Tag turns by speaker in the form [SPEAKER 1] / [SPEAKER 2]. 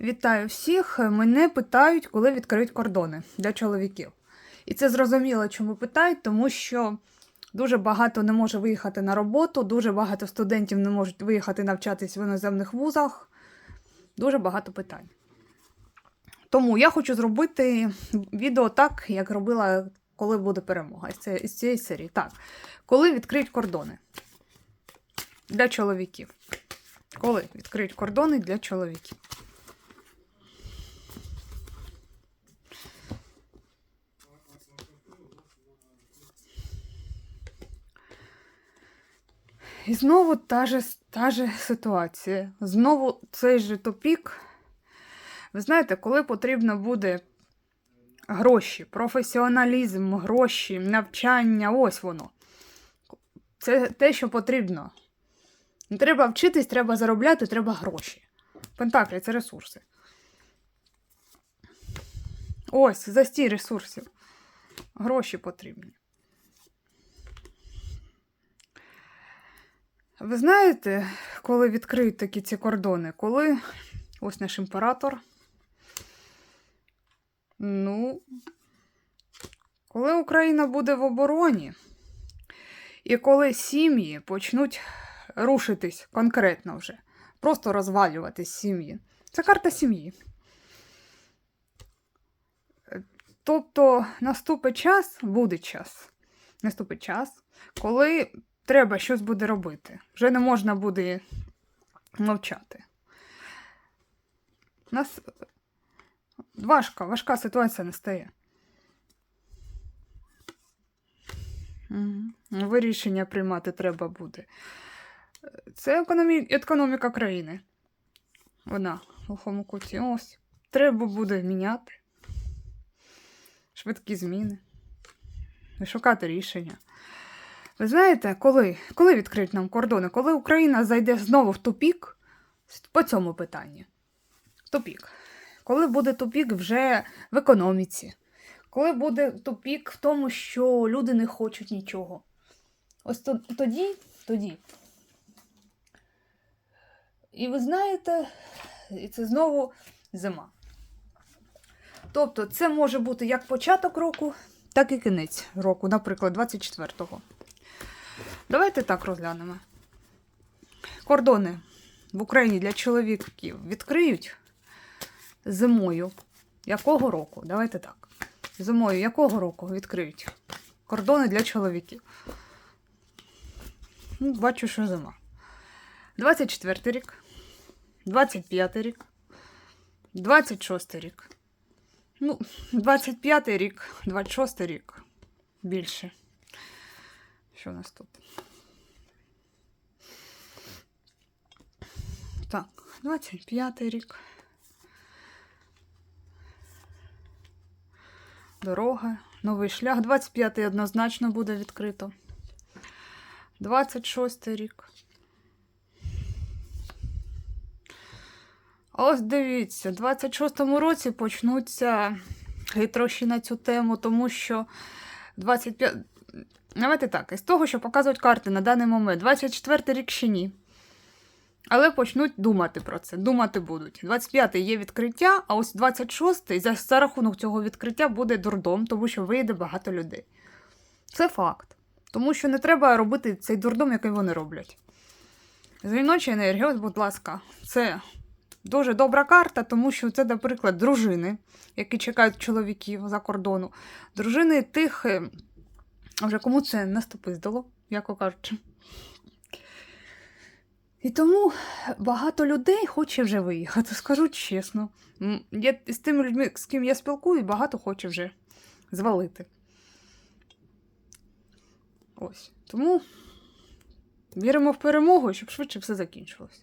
[SPEAKER 1] Вітаю всіх. Мене питають, коли відкриють кордони для чоловіків. І це зрозуміло, чому питають, тому що дуже багато не може виїхати на роботу, дуже багато студентів не можуть виїхати навчатись в іноземних вузах. Дуже багато питань. Тому я хочу зробити відео так, як робила, коли буде перемога із цієї серії. Так, коли відкриють кордони для чоловіків. Коли відкриють кордони для чоловіків. І знову та же, та же ситуація. Знову цей же топік. Ви знаєте, коли потрібно буде гроші, професіоналізм, гроші, навчання, ось воно. Це те, що потрібно. Не треба вчитись, треба заробляти, треба гроші. Пентаклі це ресурси. Ось, застій ресурсів. Гроші потрібні. Ви знаєте, коли відкриють такі ці кордони? Коли ось наш імператор. Ну, коли Україна буде в обороні, і коли сім'ї почнуть рушитись конкретно вже, просто розвалюватись сім'ї. Це карта сім'ї. Тобто наступить час, буде час. Наступить час, коли треба щось буде робити. Вже не можна буде мовчати. Нас важка, важка ситуація настає. Вирішення приймати треба буде. Це економі... економіка країни. Вона в глухому куті. Ось. Треба буде міняти. Швидкі зміни. Шукати рішення. Ви знаєте, коли, коли відкриють нам кордони? Коли Україна зайде знову в тупік по цьому питанню? Тупік. Коли буде тупік вже в економіці? Коли буде тупік в тому, що люди не хочуть нічого? Ось тоді, тоді. І ви знаєте, і це знову зима. Тобто, це може бути як початок року, так і кінець року, наприклад, 24-го. Давайте так розглянемо. Кордони в Україні для чоловіків відкриють зимою. Якого року? Давайте так. Зимою якого року відкриють кордони для чоловіків? Ну, бачу, що зима. 24 рік, 25 рік, 26 рік. Ну, 25 рік, 26 рік. Більше. Що у нас тут? Так, 25 рік. Дорога, новий шлях. 25-й однозначно буде відкрито. 26-й рік. Ось дивіться, в 26-му році почнуться хитрощі на цю тему, тому що 25. Давайте так, із того, що показують карти на даний момент, 24 рік ще ні. Але почнуть думати про це. Думати будуть. 25-й є відкриття, а ось 26-й за, за рахунок цього відкриття буде дурдом, тому що вийде багато людей. Це факт. Тому що не треба робити цей дурдом, який вони роблять. Жіноча енергія, будь ласка, це дуже добра карта, тому що це, наприклад, дружини, які чекають чоловіків за кордону. Дружини тих, е, а вже кому це наступиздало, як кажучи. І тому багато людей хоче вже виїхати, скажу чесно. Я з тими людьми, з ким я спілкуюсь, багато хоче вже звалити. Ось. Тому віримо в перемогу, щоб швидше все закінчилось.